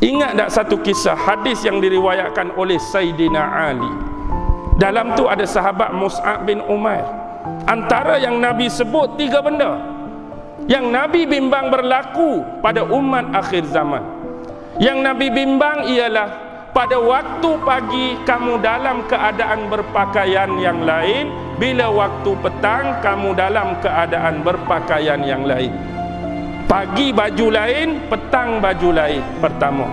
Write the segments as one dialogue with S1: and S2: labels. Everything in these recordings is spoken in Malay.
S1: Ingat tak satu kisah hadis yang diriwayatkan oleh Sayyidina Ali. Dalam tu ada sahabat Mus'ab bin Umair. Antara yang Nabi sebut tiga benda. Yang Nabi bimbang berlaku pada umat akhir zaman. Yang Nabi bimbang ialah pada waktu pagi kamu dalam keadaan berpakaian yang lain, bila waktu petang kamu dalam keadaan berpakaian yang lain. Pagi baju lain, petang baju lain pertama.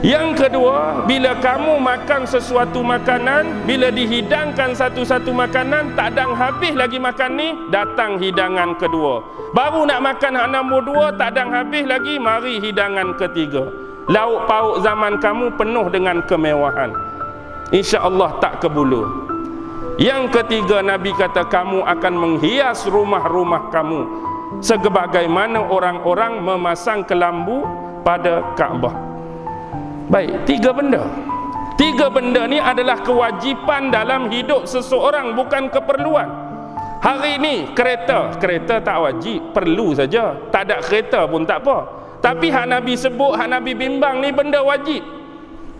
S1: Yang kedua, bila kamu makan sesuatu makanan, bila dihidangkan satu-satu makanan, tak ada habis lagi makan ni, datang hidangan kedua. Baru nak makan hak nombor dua, tak ada habis lagi, mari hidangan ketiga. Lauk pauk zaman kamu penuh dengan kemewahan. Insya Allah tak kebulu. Yang ketiga Nabi kata kamu akan menghias rumah-rumah kamu sebagaimana orang-orang memasang kelambu pada Kaabah. Baik, tiga benda. Tiga benda ni adalah kewajipan dalam hidup seseorang bukan keperluan. Hari ini kereta, kereta tak wajib, perlu saja. Tak ada kereta pun tak apa. Tapi hak Nabi sebut, hak Nabi bimbang ni benda wajib.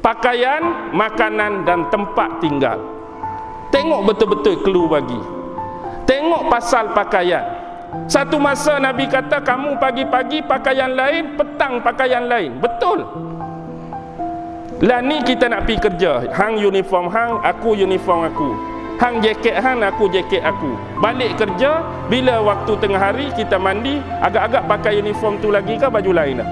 S1: Pakaian, makanan dan tempat tinggal. Tengok betul-betul clue bagi. Tengok pasal pakaian. Satu masa Nabi kata kamu pagi-pagi pakaian lain, petang pakaian lain. Betul. Lah ni kita nak pergi kerja. Hang uniform hang, aku uniform aku. Hang jaket hang, aku jaket aku. Balik kerja, bila waktu tengah hari kita mandi, agak-agak pakai uniform tu lagi ke baju lain dah?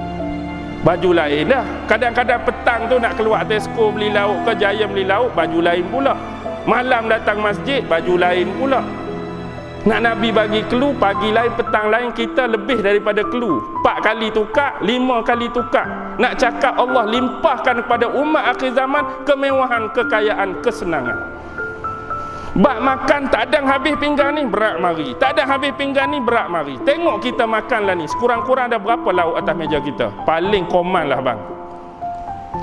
S1: Baju lain dah. Kadang-kadang petang tu nak keluar Tesco beli lauk ke Jaya beli lauk, baju lain pula. Malam datang masjid, baju lain pula. Nak Nabi bagi clue pagi lain petang lain kita lebih daripada clue. Empat kali tukar, lima kali tukar. Nak cakap Allah limpahkan kepada umat akhir zaman kemewahan, kekayaan, kesenangan. Bak makan tak ada habis pinggan ni berat mari. Tak ada habis pinggan ni berat mari. Tengok kita makan lah ni. Sekurang-kurang ada berapa lauk atas meja kita? Paling koman lah bang.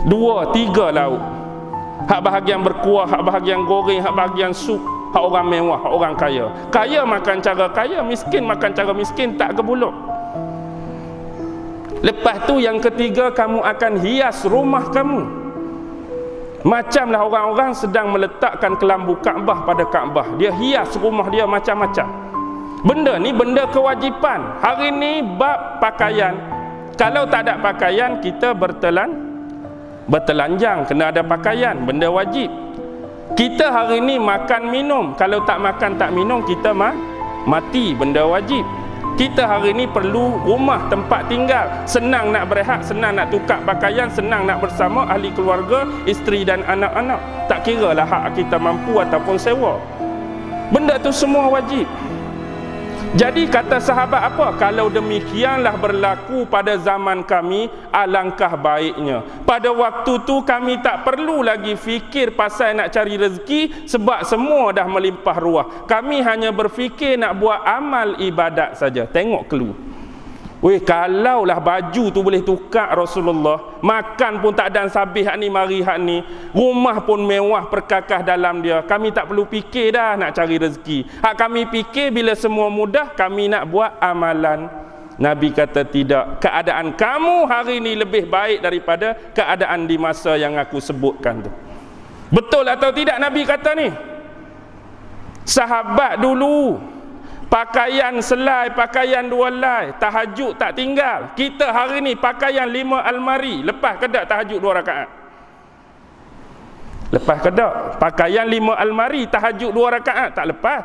S1: Dua, tiga lauk. Hak bahagian berkuah, hak bahagian goreng, hak bahagian sup hak orang mewah, hak orang kaya. Kaya makan cara kaya, miskin makan cara miskin, tak kebuluk. Lepas tu yang ketiga kamu akan hias rumah kamu. Macamlah orang-orang sedang meletakkan kelambu Kaabah pada Kaabah. Dia hias rumah dia macam-macam. Benda ni benda kewajipan. Hari ni bab pakaian. Kalau tak ada pakaian kita bertelan bertelanjang kena ada pakaian, benda wajib. Kita hari ini makan minum. Kalau tak makan tak minum kita mah mati benda wajib. Kita hari ini perlu rumah tempat tinggal. Senang nak berehat, senang nak tukar pakaian, senang nak bersama ahli keluarga, isteri dan anak-anak. Tak kira lah hak kita mampu ataupun sewa. Benda tu semua wajib. Jadi kata sahabat apa? Kalau demikianlah berlaku pada zaman kami, alangkah baiknya. Pada waktu tu kami tak perlu lagi fikir pasal nak cari rezeki sebab semua dah melimpah ruah. Kami hanya berfikir nak buat amal ibadat saja. Tengok clue. Weh, kalaulah baju tu boleh tukar Rasulullah, makan pun tak ada sabih hak ni mari hak ni, rumah pun mewah perkakah dalam dia. Kami tak perlu fikir dah nak cari rezeki. Hak kami fikir bila semua mudah, kami nak buat amalan. Nabi kata tidak. Keadaan kamu hari ini lebih baik daripada keadaan di masa yang aku sebutkan tu. Betul atau tidak Nabi kata ni? Sahabat dulu pakaian selai, pakaian dua lai, tahajud tak tinggal. Kita hari ni pakaian lima almari, lepas ke tak tahajud dua rakaat? Lepas ke tak? Pakaian lima almari, tahajud dua rakaat, tak lepas.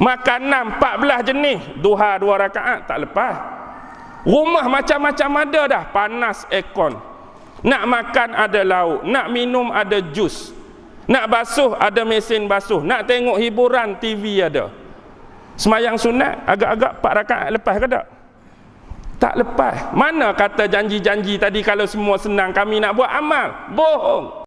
S1: Makanan empat belah jenis, duha dua rakaat, tak lepas. Rumah macam-macam ada dah, panas aircon. Nak makan ada lauk, nak minum ada jus. Nak basuh ada mesin basuh, nak tengok hiburan TV ada. Semayang sunat agak-agak 4 rakaat lepas ke tak? Tak lepas. Mana kata janji-janji tadi kalau semua senang kami nak buat amal? Bohong.